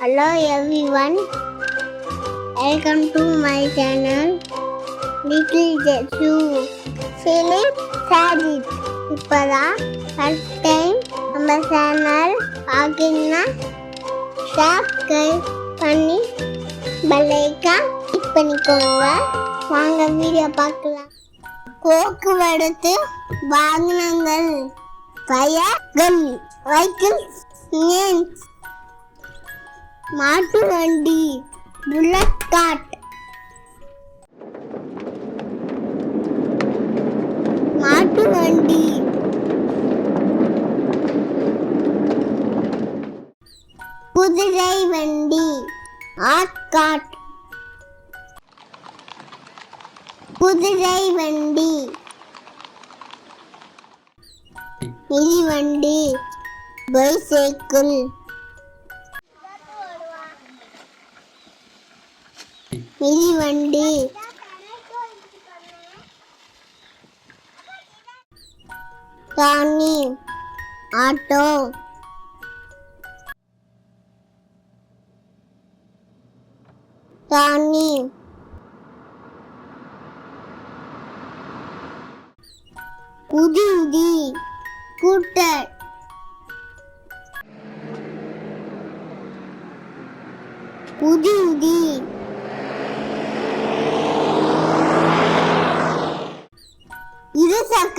Hello everyone. Welcome to my channel. Little Jesu. Philip Sajid. இப்போதான் first time நம்ம channel பார்க்கணுன்னா subscribe பண்ணி பெல்லைக்கா கிளிக் பண்ணிக்கோங்க வாங்க வீடியோ பார்க்கலாம் போக்குவரத்து வாகனங்கள் பயர்கள் வைக்கிள் நேம்ஸ் மாட்டு வண்டி புல்லட் காட் மாட்டு வண்டி குதிரை வண்டி ஆட்காட். குதிரை வண்டி மிதிவண்டி பைசைக்கிள். மிதிவண்டி. ராணி ஆட்டோ. ராணி. உதி உதி கூட்டர் உதி உதி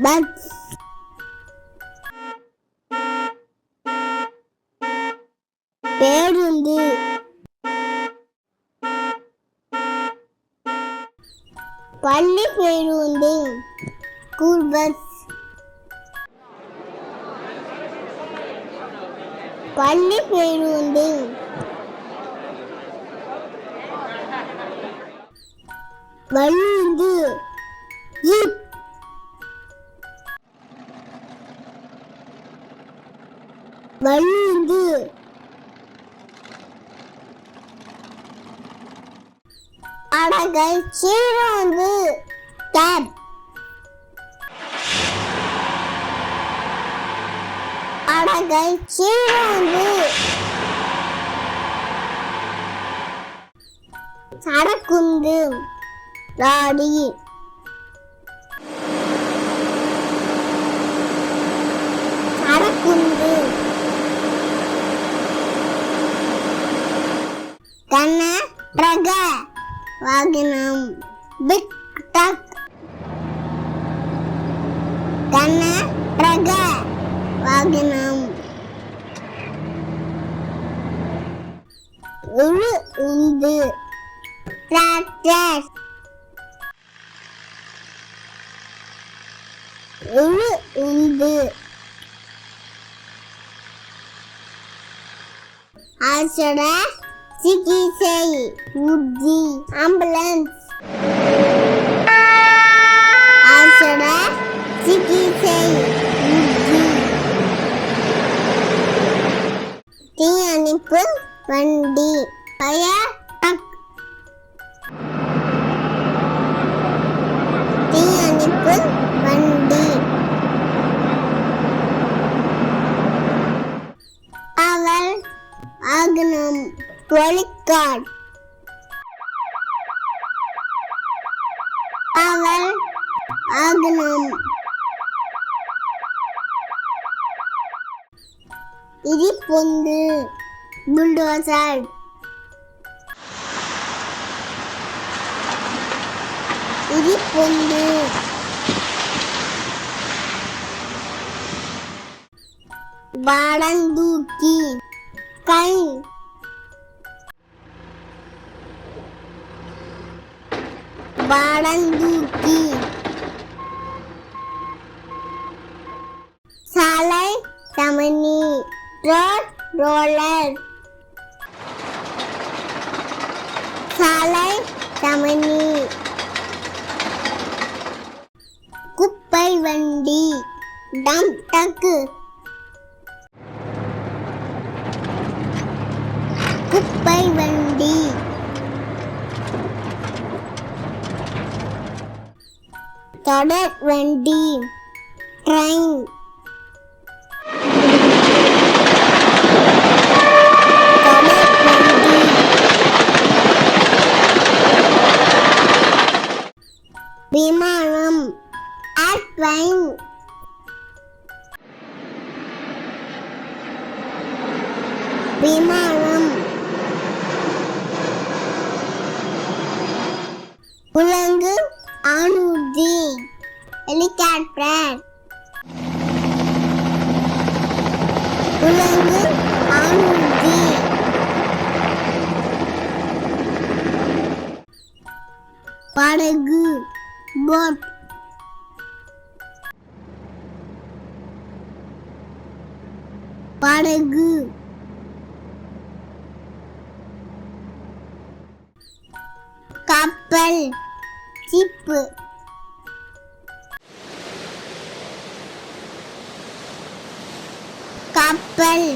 பஸ் பேருந்து பள்ளி பேருந்து ஸ்கூல் பஸ் பள்ளி பேருந்து வழுந்து ஜீப் வழுந்து அடகை சீரோந்து கேப் அடகை சீரோந்து சடக்குந்து ராடி சடக்குந்து கண்ண பிரக. வாகனம். பிக் டக் கண்ண பிரக. வாகனம். உழு உந்து. டிராக்டர் உழு உந்து. ஆசட சிகிச்சை உத்தி ஆம்புலன்ஸ் ஆசட சிகிச்சை உத்தி. தீயணைப்பு வண்டி ஃபயர் கொண்டான் அவள் ஆகனம் இடிப்பொந்து புல்டோசர் இடிப்பொந்து வாடந்தூக்கி. கை. வாடந்தூக்கி சாலை சமனி ரோட் ரோலர். சமனி குப்பை வண்டி. டம் டக்கு. குப்பை வண்டி. தொடர் வண்டி. ட்ரெயின் விமானம். ஏர்ப்ளைன் விமானம். உலங்கு ஹெலிகாப்டர் உலங்கு அணுதி படகு போட் படகு கப்பல் சிப்பு கப்பல்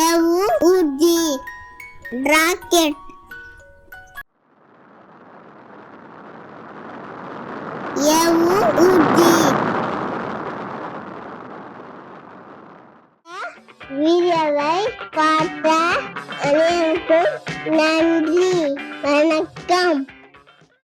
ஏவு ஊர்தி ராக்கெட் ஏவு ஊர்தி